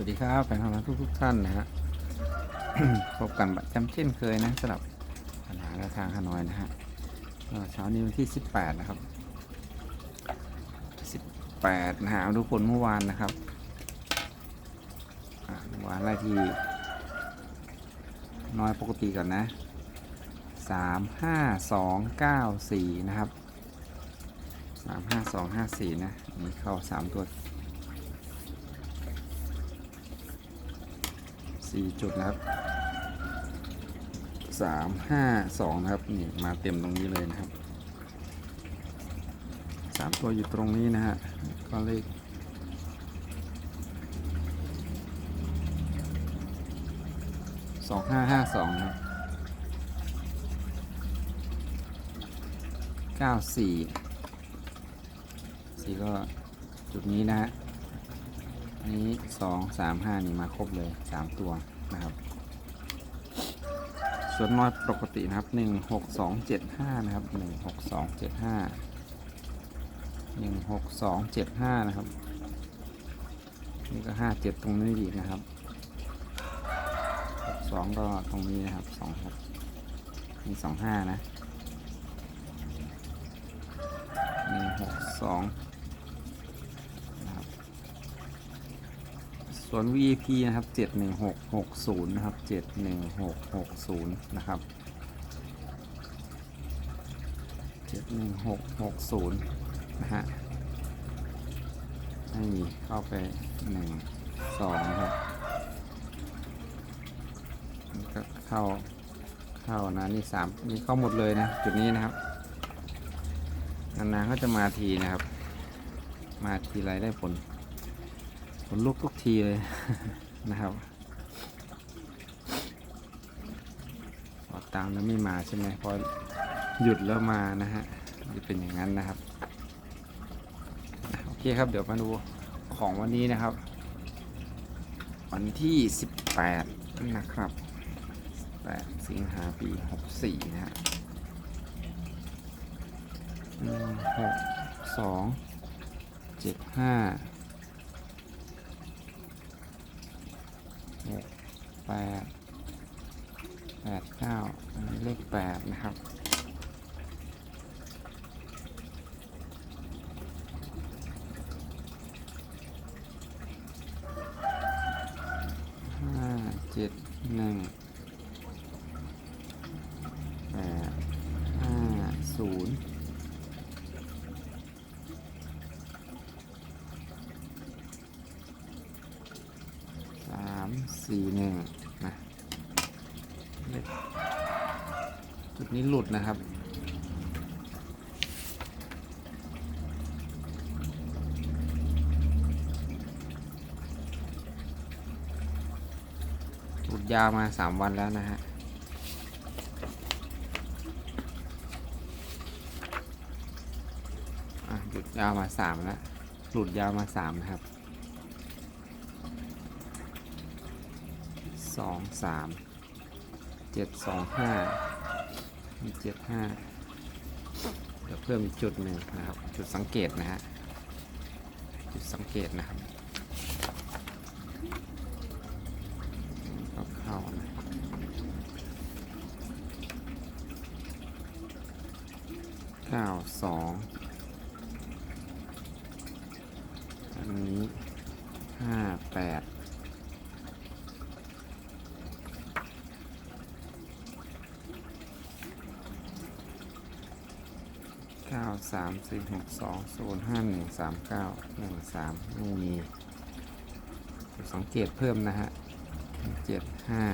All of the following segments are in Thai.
วัสดีครับแฟนคลับทุกทุกๆท่านนะฮะพบกันประจำเช่นเคยนะสำหรับปัญหาแนวทางฮานอยนะฮะเช้านี้วันที่ 18 นะครับ 18นะฮะเอาดูผลเมื่อวานนะครับเมื่อวานไล่ที่ น้อยปกติก่อนนะ 3 5 2 9 4 นะครับ 3 5 2 5 4 นะนี่เข้า 3 ตัว สี่จุดนะครับสามห้าสองนะครับนี่มาเต็มตรงนี้เลยนะครับสามตัวอยู่ตรงนี้นะฮะก็เลขสองห้าห้าสองครับเก้าสี่สี่ก็จุดนี้นะฮะ นี้สองสามห้านี่มาครบเลยสามตัวนะครับ ส่วนน้อยปกตินะครับหนึ่งหกสองเจ็ดห้านะครับหนึ่งหกสองเจ็ดห้าหนึ่งหกสองเจ็ดห้านะครับ นี่ก็ห้าเจ็ดตรงนี้อีกนะครับหกสองก็ตรงนี้นะครับสองหกมีสองห้านะหนึ่งหกสอง ส่วน VIP นะครับ 71660 นะครับ 71660 นะครับ 71660 นะฮะให้เข้าไป 1 2นะครับ ก็เข้า เข้านะ นี่ 3 นี่เข้าหมดเลยนะ จุดนี้นะครับ นานๆก็จะมาทีนะครับ มาทีไรได้ผล ผลลุกทุกทีเลยนะครับพอตามแล้วไม่มาใช่ไหมพอหยุดแล้วมานะฮะจะเป็นอย่างนั้นนะครับโอเคครับเดี๋ยวมาดูของวันนี้นะครับ วันที่ 18 นะครับ 8 สิงหาปี 64 นะฮะหกสองเจ็ดห้า แปดแปดเก้าอันนี้เลขแปดนะครับห้าเจ็ดหนึ่งแปดห้าศูนย์สามสี่หนึ่งนะจุดนี้หลุดนะครับหลุดยาวมาสามวันแล้วนะฮะอะหยุดยาวมาสามแล้วหลุดยาวมาสามนะครับ สองสามเจ็ดสองห้ามีเจ็ดห้าเดี๋ยวเพิ่มอีกจุดหนึ่งนะครับ จุดสังเกตนะฮะ จุดสังเกตนะครับเข้านะเก้าสองอันนี้ห้าแปด เก้า สามสี่หกสองศูนย์ห้าหนึ่งสามเก้าหนึ่งสามไม่มีสังเกตเพิ่มนะฮะเจ็ดห้า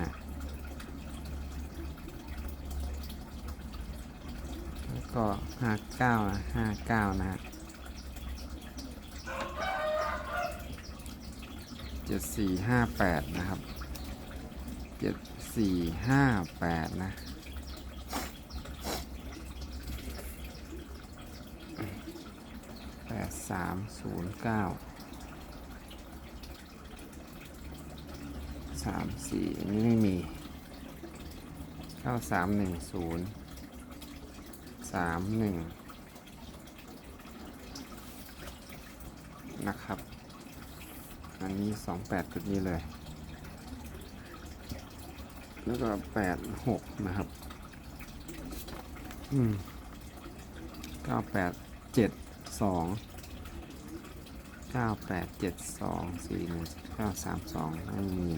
แล้วก็ห้าเก้านะห้าเก้านะฮะเจ็ดสี่ห้าแปดนะครับเจ็ดสี่ห้าแปดนะ แปด สามศูนย์เก้าสามสี่อันนี้ไม่มีเก้าสามหนึ่งศูนย์สามหนึ่งนะครับ อันนี้สองแปดจุดนี้เลย แล้วก็แปดหกนะครับ อืมเก้าแปดเจ็ดสอง เก้าแปดเจ็ดสองสี่หนึ่งเก้าสามสองไม่มี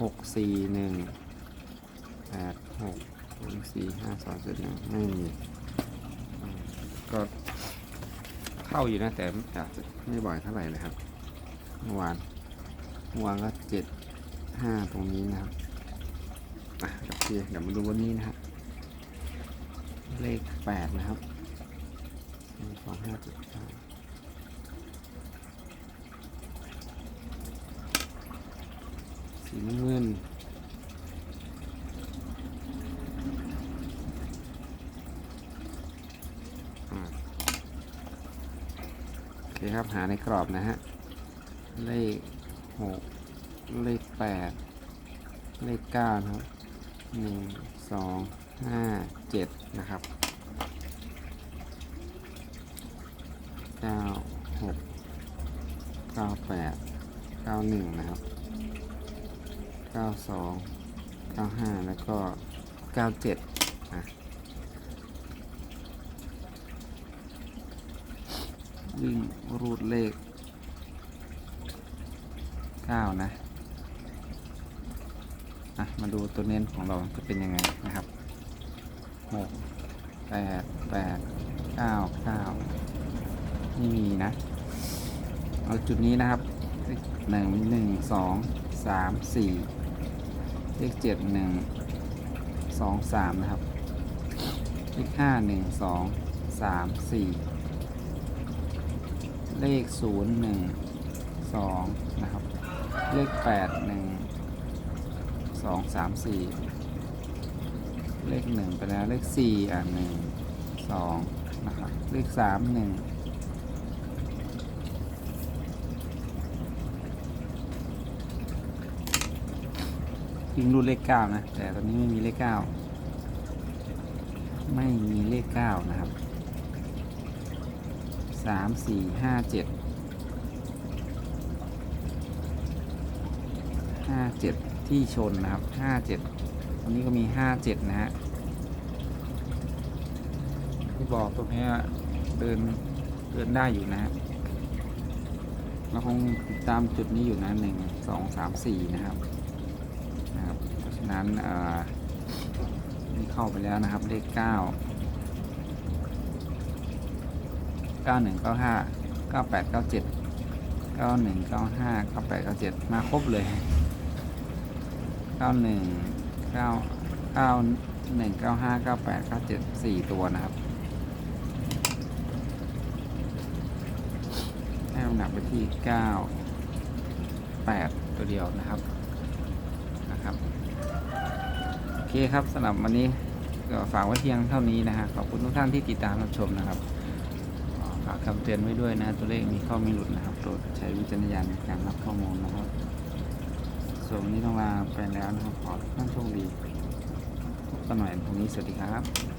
หกสี่หนึ่งแปดหกศูนย์สี่ห้าสองจุดหนึ่งไม่มีก็เข้าอยู่นะแต่อาจจะไม่บ่อยเท่าไหร่นะครับเมื่อวานเมื่อวานก็เจ็ดห้าตรงนี้นะครับอะโอเคเดี๋ยวมาดูวันนี้นะฮะเลขแปดนะครับสองห้าเจ็ดเก้า สีน้ำเงินอะโอเคครับหาในกรอบนะฮะ เลขหกเลขแปดเลขเก้านะครับหนึ่งสองห้าเจ็ดนะครับเก้าหกเก้าแปดเก้าหนึ่งนะครับ เก้าสองเก้าห้าแล้วก็เก้าเจ็ดอะวิ่งรูดเลขเก้านะอะมาดูตัวเน้นของเราจะเป็นยังไงนะครับหกแปดแปดเก้าเก้าไม่มีนะ เอาจุดนี้นะครับหนึ่งหนึ่งสองสามสี่ เลขเจ็ดหนึ่งสองสามนะครับ เลขห้าหนึ่งสองสามสี่เลขศูนย์หนึ่งสองนะครับ เลขแปดหนึ่งสองสามสี่เลขหนึ่งไปแล้วเลขสี่อะหนึ่งสองนะครับ เลขสามหนึ่ง ยิงรูดเลขเก้านะ แต่ตอนนี้ไม่มีเลขเก้าไม่มีเลขเก้านะครับสามสี่ห้าเจ็ดห้าเจ็ดที่ชนนะครับห้าเจ็ดวันนี้ก็มีห้าเจ็ดนะฮะที่บอกตรงนี้เดินเดินได้อยู่นะฮะเราคงติดตามจุดนี้อยู่นะหนึ่งสองสามสี่นะครับ นะครับเพราะฉะนั้นเอ่อนี่เข้าไปแล้วนะครับเลขเก้าเก้าหนึ่งเก้าห้าเก้าแปดเก้าเจ็ดเก้าหนึ่งเก้าห้าเก้าแปดเก้าเจ็ดมาครบเลยเก้าหนึ่งเก้าเก้าหนึ่งเก้าห้าเก้าแปดเก้าเจ็ดสี่ตัวนะครับให้น้ำหนักไปที่เก้าแปดตัวเดียวนะครับ นะครับโอเคครับสำหรับวันนี้ก็ฝากไว้เพียงเท่านี้นะฮะขอบคุณทุกท่านที่ติดตามรับชมนะครับฝากคำเตือนไว้ด้วยนะตัวเลขมีเข้ามีหลุดนะครับโปรดใช้วิจารณญาณในการรับข้อมูลนะครับส่วนวันนี้ต้องลาไปแล้วนะครับขอให้ทุกท่านโชคดีพบกันใหม่พรุ่งนี้สวัสดีครับ